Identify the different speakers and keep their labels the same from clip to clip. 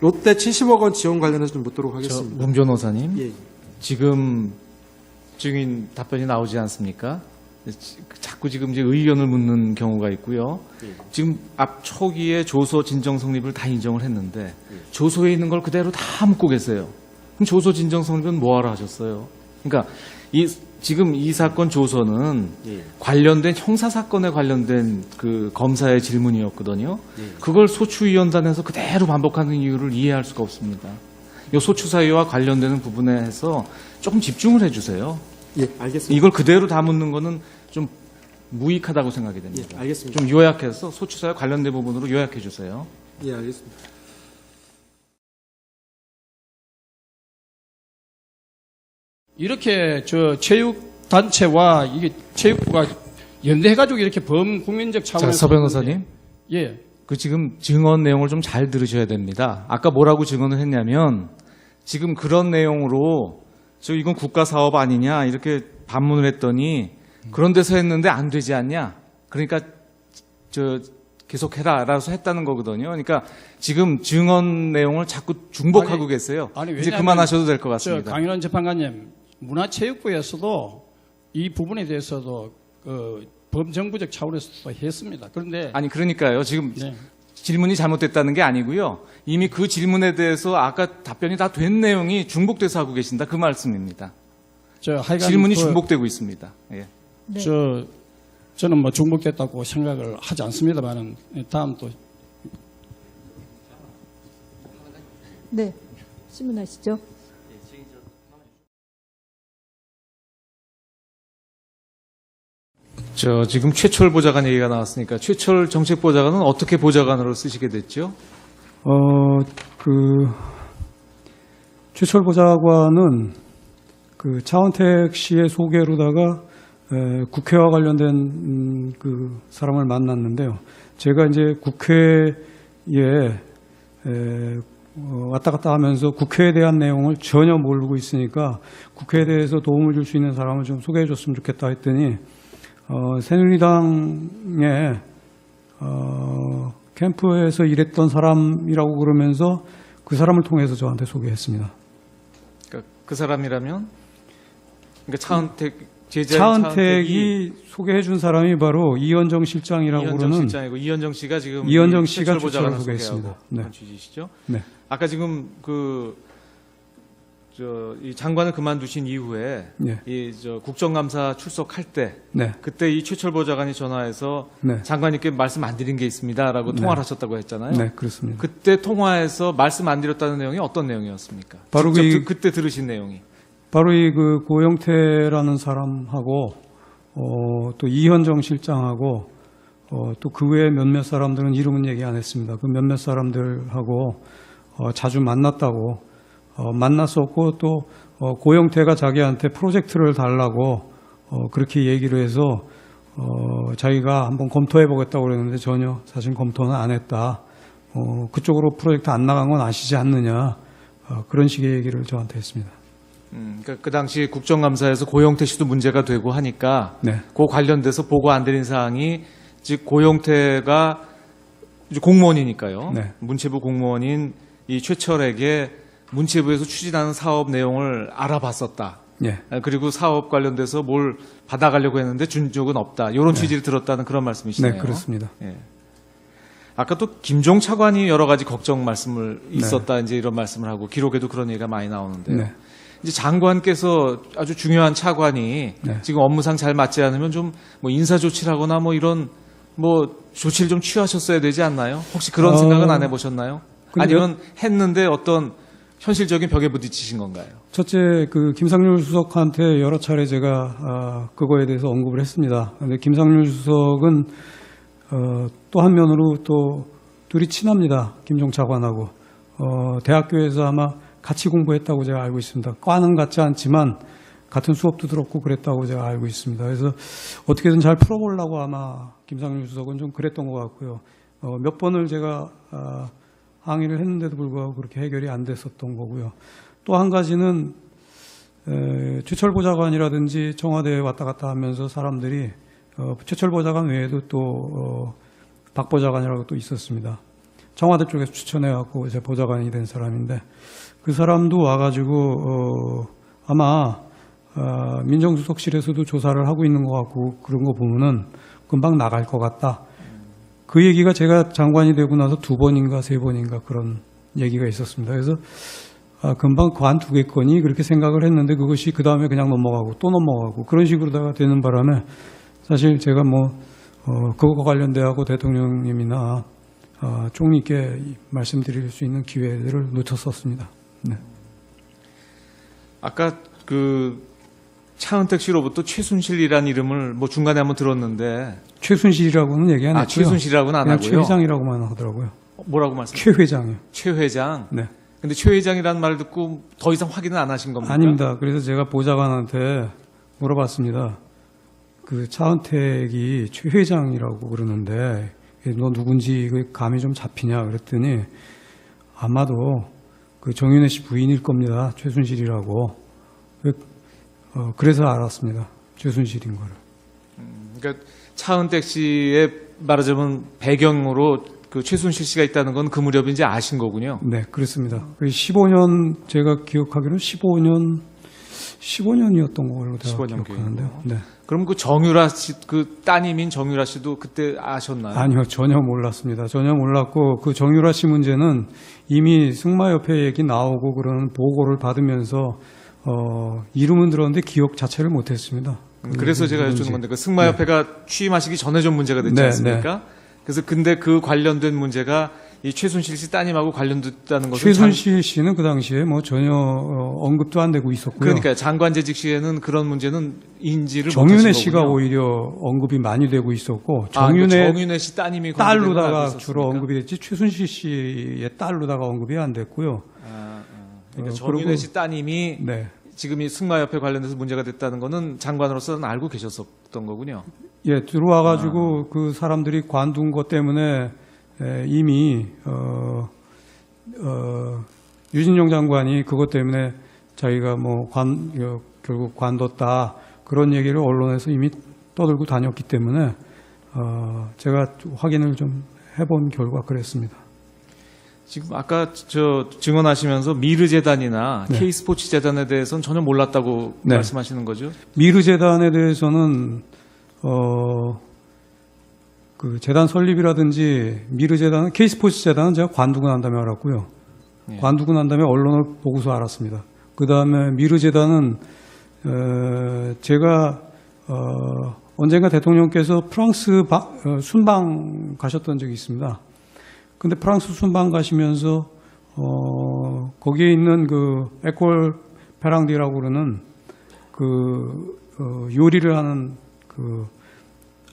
Speaker 1: 롯데 70억 원 지원 관련해서 좀 묻도록
Speaker 2: 저,
Speaker 1: 하겠습니다.
Speaker 2: 문 변호사님,
Speaker 1: 예, 예.
Speaker 2: 지금 증인 답변이 나오지 않습니까? 지- 자꾸 지금 이제 의견을 묻는 경우가 있고요. 지금 앞 초기에 조서 진정 성립을 다 인정을 했는데 조서에 있는 걸 그대로 다 묻고 계세요. 그럼 조서 진정 성립은 뭐하러 하셨어요? 그러니까 이 지금 이 사건 조서는
Speaker 1: 예.
Speaker 2: 관련된 형사 사건에 관련된 그 검사의 질문이었거든요. 그걸 소추위원단에서 그대로 반복하는 이유를 이해할 수가 없습니다. 이 소추 사유와 관련되는 부분에 해서 조금 집중을 해주세요.
Speaker 1: 예, 알겠습니다.
Speaker 2: 이걸 그대로 다 묻는 거는 좀 무익하다고 생각이
Speaker 1: 예,
Speaker 2: 됩니다.
Speaker 1: 알겠습니다.
Speaker 2: 좀 요약해서 소추 사유 관련된 부분으로 요약해 주세요.
Speaker 1: 예, 알겠습니다.
Speaker 3: 이렇게 저 체육 단체와 이게 체육부가 연대해가지고 이렇게 범국민적
Speaker 2: 자,
Speaker 3: 차원에서
Speaker 2: 서 변호사님.
Speaker 3: 예
Speaker 2: 그 지금 증언 내용을 좀 잘 들으셔야 됩니다. 아까 뭐라고 증언을 했냐면 지금 그런 내용으로 저 이건 국가 사업 아니냐 이렇게 반문을 했더니 그런 데서 했는데 안 되지 않냐. 그러니까 저 계속 해라 라서 했다는 거거든요. 그러니까 지금 증언 내용을 자꾸 중복하고
Speaker 3: 아니,
Speaker 2: 계세요.
Speaker 3: 아니,
Speaker 2: 이제 그만하셔도
Speaker 3: 될것저
Speaker 2: 같습니다.
Speaker 3: 강인원 재판관님 문화체육부에서도 이 부분에 대해서도 그 범정부적 차원에서도 했습니다. 그런데
Speaker 2: 아니 그러니까요. 지금
Speaker 3: 네.
Speaker 2: 질문이 잘못됐다는 게 아니고요. 이미 그 질문에 대해서 아까 답변이 다 된 내용이 중복돼서 하고 계신다 그 말씀입니다.
Speaker 3: 저 하여간
Speaker 2: 질문이
Speaker 3: 그
Speaker 2: 중복되고 있습니다. 예.
Speaker 3: 저 저는 뭐 중복됐다고 생각을 하지 않습니다만은 다음 또
Speaker 4: 네, 질문하시죠.
Speaker 2: 저 지금 최철 보좌관 얘기가 나왔으니까 최철 정책 보좌관은 어떻게 보좌관으로 쓰시게 됐죠?
Speaker 5: 어, 그, 최철 보좌관은 그 차원택 씨의 소개로다가 에, 국회와 관련된 음, 그 사람을 만났는데요. 제가 이제 국회에 에, 어, 왔다 갔다 하면서 국회에 대한 내용을 전혀 모르고 있으니까 국회에 대해서 도움을 줄 수 있는 사람을 좀 소개해 줬으면 좋겠다 했더니 어, 새누리당에 어, 캠프에서 일했던 사람이라고 그러면서 그 사람을 통해서 저한테 소개했습니다.
Speaker 2: 그러니까 그 사람이라면 그러니까 차은택 제자
Speaker 5: 차은택이 소개해 준 사람이 바로 이현정 실장이라고
Speaker 2: 이현정
Speaker 5: 그러는
Speaker 2: 실장이고 이현정 씨가 지금
Speaker 5: 이현정
Speaker 2: 이
Speaker 5: 씨가
Speaker 2: 최철을
Speaker 5: 소개했습니다. 네.
Speaker 2: 취지시죠?
Speaker 5: 네.
Speaker 2: 아까 지금 그 저, 이 장관을 그만두신 이후에
Speaker 5: 네.
Speaker 2: 이저 국정감사 출석할 때
Speaker 5: 네.
Speaker 2: 그때 이 최철 보좌관이 전화해서
Speaker 5: 네.
Speaker 2: 장관님께 말씀 안 드린 게 있습니다라고
Speaker 5: 네.
Speaker 2: 통화를 하셨다고 했잖아요.
Speaker 5: 네, 그렇습니다.
Speaker 2: 그때 통화에서 말씀 안 드렸다는 내용이 어떤 내용이었습니까?
Speaker 5: 바로 그
Speaker 2: 그, 그때 들으신 내용이.
Speaker 5: 바로 이 그 고영태라는 사람하고 어, 또 이현정 실장하고 어, 또 그 외에 몇몇 사람들은 이름은 얘기 안 했습니다. 그 몇몇 사람들하고 어, 자주 만났다고 어, 만났었고 또 어, 고영태가 자기한테 프로젝트를 달라고 어, 그렇게 얘기를 해서 어, 자기가 한번 검토해 보겠다고 그랬는데 전혀 사실 검토는 안 했다. 어, 그쪽으로 프로젝트 안 나간 건 아시지 않느냐. 어, 그런 식의 얘기를 저한테 했습니다.
Speaker 2: 음, 그러니까 그 당시 국정감사에서 고영태 씨도 문제가 되고 하니까
Speaker 5: 네.
Speaker 2: 그 관련돼서 보고 안 드린 사항이 즉 고영태가 이제 공무원이니까요.
Speaker 5: 네.
Speaker 2: 문체부 공무원인 이 최철에게 문체부에서 추진하는 사업 내용을 알아봤었다.
Speaker 5: 예.
Speaker 2: 아, 그리고 사업 관련돼서 뭘 받아가려고 했는데 준 적은 없다. 이런 취지를 들었다는 그런 말씀이시네요.
Speaker 5: 네, 그렇습니다.
Speaker 2: 예. 아까 또 김종 차관이 여러 가지 걱정 말씀을
Speaker 5: 네.
Speaker 2: 있었다 이제 이런 말씀을 하고 기록에도 그런 얘기가 많이 나오는데요.
Speaker 5: 네.
Speaker 2: 이제 장관께서 아주 중요한 차관이
Speaker 5: 네.
Speaker 2: 지금 업무상 잘 맞지 않으면 좀 뭐 인사 조치를 하거나 뭐 이런 뭐 조치를 좀 취하셨어야 되지 않나요? 혹시 그런
Speaker 5: 어,
Speaker 2: 생각은 안 해보셨나요?
Speaker 5: 근데
Speaker 2: 아니면 했는데 어떤 현실적인 벽에 부딪히신 건가요?
Speaker 5: 첫째, 그 김상률 수석한테 여러 차례 제가 아, 그거에 대해서 언급을 했습니다. 그런데 김상률 수석은 어, 또 한면으로 또 둘이 친합니다. 김종 차관하고 어, 대학교에서 아마 같이 공부했다고 제가 알고 있습니다. 과는 같지 않지만 같은 수업도 들었고 그랬다고 제가 알고 있습니다. 그래서 어떻게든 잘 풀어보려고 아마 김상률 수석은 좀 그랬던 것 같고요. 어, 몇 번을 제가 아, 항의를 했는데도 불구하고 그렇게 해결이 안 됐었던 거고요. 또 한 가지는 에, 최철 보좌관이라든지 청와대에 왔다 갔다 하면서 사람들이 어, 최철 보좌관 외에도 또 어, 박 보좌관이라고 또 있었습니다. 청와대 쪽에서 추천해갖고 제 보좌관이 된 사람인데 그 사람도 와가지고 어, 아마 어, 민정수석실에서도 조사를 하고 있는 것 같고 그런 거 보면은 금방 나갈 것 같다. 그 얘기가 제가 장관이 되고 나서 두 번인가 세 번인가 그런 얘기가 있었습니다. 그래서 아, 금방 관두겠거니 그렇게 생각을 했는데 그것이 그 다음에 그냥 넘어가고 또 넘어가고 그런 식으로다가 되는 바람에 사실 제가 뭐 어, 그거 관련돼하고 대통령님이나 어, 총리께 말씀드릴 수 있는 기회를 놓쳤었습니다. 네.
Speaker 2: 아까 그 차은택 씨로부터 최순실이라는 이름을 뭐 중간에 한번 들었는데
Speaker 5: 최순실이라고는 얘기 안
Speaker 2: 아
Speaker 5: 했고요.
Speaker 2: 최순실이라고는 안
Speaker 5: 그냥
Speaker 2: 하고요.
Speaker 5: 최 회장이라고만 하더라고요.
Speaker 2: 뭐라고 말씀?
Speaker 5: 최 회장이요.
Speaker 2: 최 회장.
Speaker 5: 네.
Speaker 2: 근데 최 회장이라는 말을 듣고 더 이상 확인은 안 하신 겁니까?
Speaker 5: 아닙니다. 그래서 제가 보좌관한테 물어봤습니다. 그 차은택이 최 회장이라고 그러는데 너 누군지 그 감이 좀 잡히냐 그랬더니 아마도 그 정윤혜 씨 부인일 겁니다. 최순실이라고. 그, 어, 그래서 알았습니다. 최순실인 거를.
Speaker 2: 그러니까 차은택 씨의 말하자면 배경으로 그 최순실 씨가 있다는 건 그 무렵 이제 아신 거군요.
Speaker 5: 네, 그렇습니다. 15년 제가 기억하기로는 15년 15년이었던 걸로 제가
Speaker 2: 15년
Speaker 5: 기억하는데요. 네.
Speaker 2: 그럼 그 정유라 씨, 그 따님인 정유라 씨도 그때 아셨나요?
Speaker 5: 아니요, 전혀 몰랐습니다. 전혀 몰랐고 그 정유라 씨 문제는 이미 승마협회 얘기 나오고 그러는 보고를 받으면서 어, 이름은 들었는데 기억 자체를 못했습니다.
Speaker 2: 음, 그래서 제가. 여쭈는 건데 그 승마협회가 취임하시기 전에 좀 문제가 됐지
Speaker 5: 네,
Speaker 2: 않습니까? 그래서 근데 그 관련된 문제가 이 최순실 씨 따님하고 관련됐다는 것은
Speaker 5: 최순실 씨는 그 당시에 뭐 전혀 어, 언급도 안 되고 있었고요.
Speaker 2: 그러니까 장관재직 시에는 그런 문제는 인지를
Speaker 5: 정윤혜 씨가. 오히려 언급이 많이 되고 있었고
Speaker 2: 아, 그러니까
Speaker 5: 정윤혜
Speaker 2: 정윤혜 씨 따님이 관계된 걸 알고
Speaker 5: 딸로다가? 주로 언급이 됐지 최순실 씨의 딸로다가 언급이 안 됐고요.
Speaker 2: 아, 아. 그러니까
Speaker 5: 어, 그리고-
Speaker 2: 씨 따님이
Speaker 5: 네.
Speaker 2: 지금 이 승마협회 관련돼서 문제가 됐다는 거는 장관으로서는 알고 계셨었던 거군요.
Speaker 5: 예, 들어와 가지고 그 사람들이 관둔 것 때문에 에, 이미 어, 어, 유진용 장관이 그것 때문에 자기가 뭐 관, 어, 결국 관뒀다 그런 얘기를 언론에서 이미 떠들고 다녔기 때문에 어, 제가 확인을 좀 해본 결과 그랬습니다.
Speaker 2: 지금 아까 저 증언하시면서 미르 재단이나
Speaker 5: 네.
Speaker 2: K 스포츠 재단에 대해서는 전혀 몰랐다고
Speaker 5: 네.
Speaker 2: 말씀하시는 거죠?
Speaker 5: 미르 재단에 대해서는 어, 그 재단 설립이라든지 미르 재단, K 스포츠 재단은 제가 관두고 난 다음에 알았고요.
Speaker 2: 예.
Speaker 5: 관두고 난 다음에 언론을 보고서 알았습니다. 그 다음에 미르 재단은 어, 제가 어, 언젠가 대통령께서 프랑스 바- 어, 순방 가셨던 적이 있습니다. 근데 프랑스 순방 가시면서 어, 거기에 있는 그 에콜 페랑디라고 그러는 그 어, 요리를 하는 그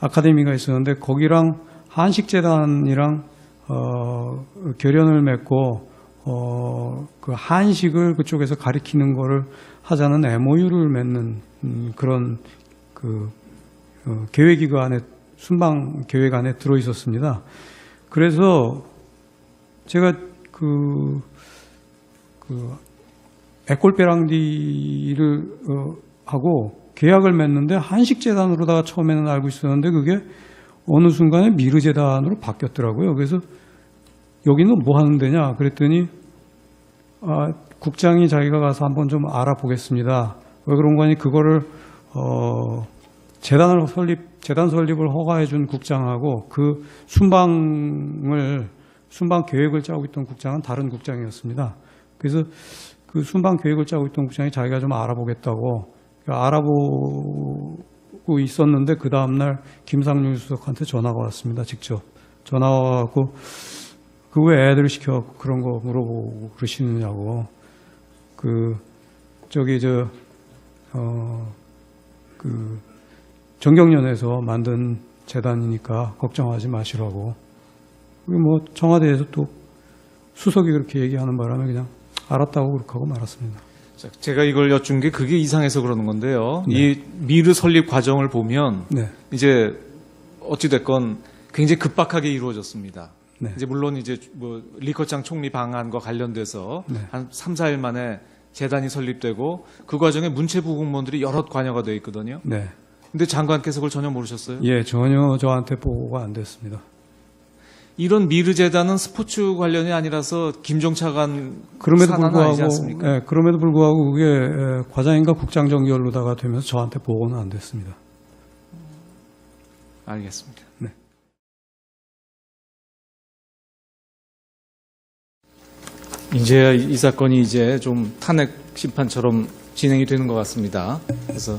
Speaker 5: 아카데미가 있었는데 거기랑 한식재단이랑 어, 결연을 맺고 어, 그 한식을 그쪽에서 가리키는 거를 하자는 MOU를 맺는 음, 그런 그 어, 계획이 그 안에 순방 계획 안에 들어 있었습니다. 그래서 제가 그, 그 에콜베랑디를 어, 하고 계약을 맺는데 한식재단으로다가 처음에는 알고 있었는데 그게 어느 순간에 미르재단으로 바뀌었더라고요. 그래서 여기는 뭐 하는 데냐 그랬더니 아, 국장이 자기가 가서 한번 좀 알아보겠습니다. 왜 그런 거니 그거를 어, 재단을 설립 재단 설립을 허가해 준 국장하고 그 순방을 순방 계획을 짜고 있던 국장은 다른 국장이었습니다. 그래서 그 순방 계획을 짜고 있던 국장이 자기가 좀 알아보겠다고 알아보고 있었는데 그 다음날 김상률 수석한테 전화가 왔습니다. 직접 전화가 와갖고 그 왜 애들 시켜 그런 거 물어보고 그러시느냐고 그 저기 저 어그 정경련에서 만든 재단이니까 걱정하지 마시라고 뭐 청와대에서 또 수석이 그렇게 얘기하는 바람에 그냥 알았다고 그렇게 하고 말았습니다.
Speaker 2: 자, 제가 이걸 여쭌 게 그게 이상해서 그러는 건데요.
Speaker 5: 네.
Speaker 2: 이 미르 설립 과정을 보면
Speaker 5: 네,
Speaker 2: 이제 어찌됐건 굉장히 급박하게 이루어졌습니다.
Speaker 5: 네.
Speaker 2: 이제 물론 이제 뭐 리커창 총리 방안과 관련돼서
Speaker 5: 네.
Speaker 2: 한 3, 4일 만에 재단이 설립되고 그 과정에 문체부 공무원들이 여럿 관여가 돼 있거든요.
Speaker 5: 네.
Speaker 2: 근데 장관께서 그걸 전혀 모르셨어요?
Speaker 5: 예, 전혀 저한테 보고가 안 됐습니다.
Speaker 2: 이런 미르 재단은 스포츠 관련이 아니라서 김종차관
Speaker 5: 그럼에도 불구하고
Speaker 2: 않습니까?
Speaker 5: 예, 그럼에도 불구하고 그게 에, 과장인가 국장정 연루다가 되면서 저한테 보고는 안 됐습니다.
Speaker 2: 알겠습니다.
Speaker 5: 네.
Speaker 2: 이제 이 사건이 이제 좀 탄핵 심판처럼 진행이 되는 것 같습니다. 그래서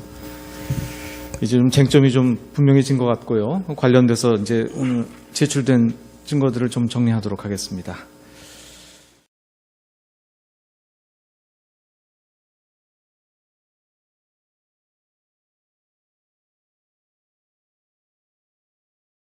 Speaker 2: 이제 좀 쟁점이 좀 분명해진 것 같고요. 관련돼서 이제 오늘 제출된 증거들을 좀 정리하도록 하겠습니다.